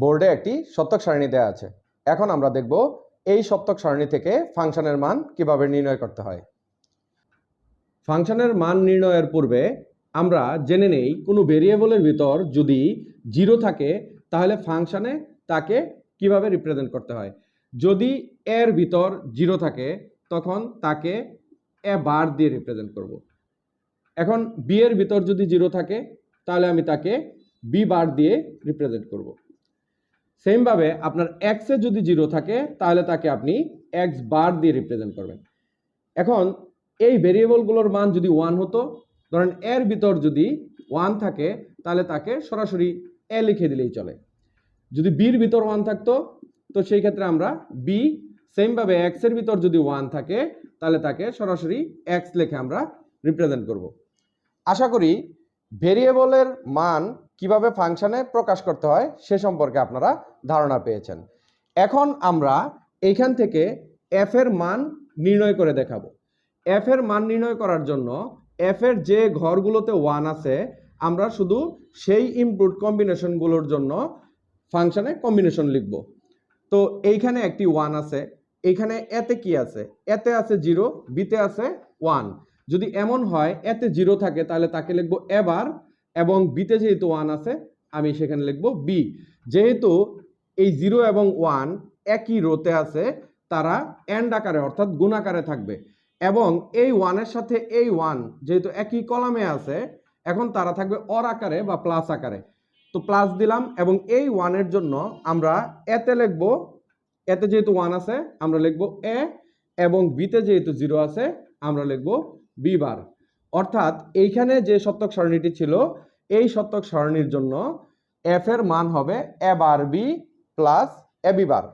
বোর্ডে একটি সত্যক সারণী দেওয়া আছে। এখন আমরা দেখব এই সত্যক সারণী থেকে ফাংশনের মান কীভাবে নির্ণয় করতে হয়। ফাংশনের মান নির্ণয়ের পূর্বে আমরা জেনে নেই কোনো ভেরিয়েবলের ভিতর যদি জিরো থাকে, তাহলে ফাংশানে তাকে কীভাবে রিপ্রেজেন্ট করতে হয়। যদি এর ভিতর জিরো থাকে, তখন তাকে এ বার দিয়ে রিপ্রেজেন্ট করব। এখন বি এর ভিতর যদি জিরো থাকে, তাহলে আমি তাকে বি বার দিয়ে রিপ্রেজেন্ট করব। সেমভাবে আপনার এক্সে যদি জিরো থাকে, তাহলে তাকে আপনি এক্স বার দিয়ে রিপ্রেজেন্ট করবেন। এখন এই ভেরিয়েবলগুলোর মান যদি ওয়ান হতো, ধরেন এর ভিতর যদি ওয়ান থাকে, তাহলে তাকে সরাসরি এ লিখে দিলেই চলে। যদি বির ভিতর ওয়ান থাকতো, তো সেই ক্ষেত্রে আমরা বি সেমভাবে এক্সের ভিতর যদি ওয়ান থাকে, তাহলে তাকে সরাসরি এক্স লিখে আমরা রিপ্রেজেন্ট করব। আশা করি ভেরিয়েবলের মান কীভাবে ফাংশনে প্রকাশ করতে হয় সে সম্পর্কে আপনারা ধারণা পেয়েছেন। এখন আমরা এইখান থেকে এফ এর মান নির্ণয় করে দেখাবো। এফ এর মান নির্ণয় করার জন্য এফ এর যে ঘরগুলোতে ওয়ান আছে, আমরা শুধু সেই ইনপুট কম্বিনেশনগুলোর জন্য ফাংশনে কম্বিনেশন লিখব। তো এইখানে একটি ওয়ান আছে, এইখানে এতে কি আছে? এতে আছে জিরো বিতে আছে ওয়ান যদি এমন হয় এতে জিরো থাকে, তাহলে তাকে লিখব এবার এবং বিতে যেহেতু ওয়ান আছে, আমি সেখানে লিখব বি যেহেতু এই জিরো এবং ওয়ান একই রোতে আছে, তারা এন্ড আকারে, অর্থাৎ গুণ আকারে থাকবে। এবং এই ওয়ানের সাথে এই ওয়ান যেহেতু একই কলামে আছে, এখন তারা থাকবে অর আকারে বা প্লাস আকারে। তো প্লাস দিলাম এবং এই ওয়ানের জন্য আমরা এতে লিখব এতে যেহেতু ওয়ান আছে, আমরা লিখব এ এবং বিতে যেহেতু জিরো আছে, আমরা লিখব বি বার অর্থাৎ এইখানে যে সত্যক সারণীটি ছিল, এই সত্যক সারণীর জন্য এফ এর মান হবে A bar B plus A B bar